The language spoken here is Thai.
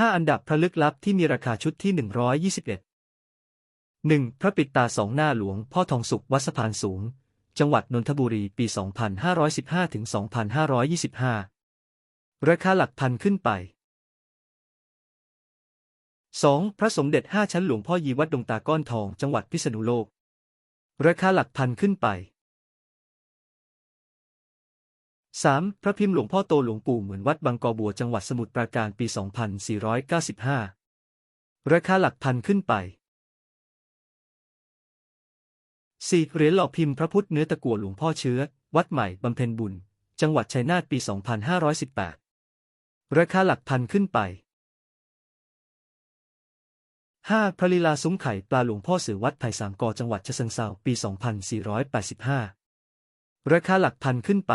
5 อันดับพระลึกลับที่มีราคาชุดที่ 121 1. พระปิดตาสองหน้าหลวง พ่อทองสุขวัดสะพานสูง จังหวัดนนทบุรี ปี 2515ถึง2525 ราคาหลักพันขึ้นไป 2. พระสมเด็จ 5 ชั้นหลวงพ่อยีวัดดงตาก้อนทอง จังหวัดพิษณุโลก ราคาหลักพันขึ้นไป 3. พระพิมพ์หลวงพ่อโตหลวงปู่เหมือนวัดบางกอบัวจังหวัดสมุทรปราการปี 2495 ราคาหลักพันขึ้นไป 4. เหรียญหล่อพิมพ์พระพุทธเนื้อตะกั่วหลวงพ่อเชื้อ วัดใหม่บำเพ็ญบุญ จังหวัดชัยนาทปี 2518 ราคาหลักพันขึ้นไป 5. พระลีลาซุ้มไข่ปลาหลวงพ่อเสือวัดไผ่สามกอจังหวัดฉะเชิงเทราปี 2485 ราคาหลักพันขึ้นไป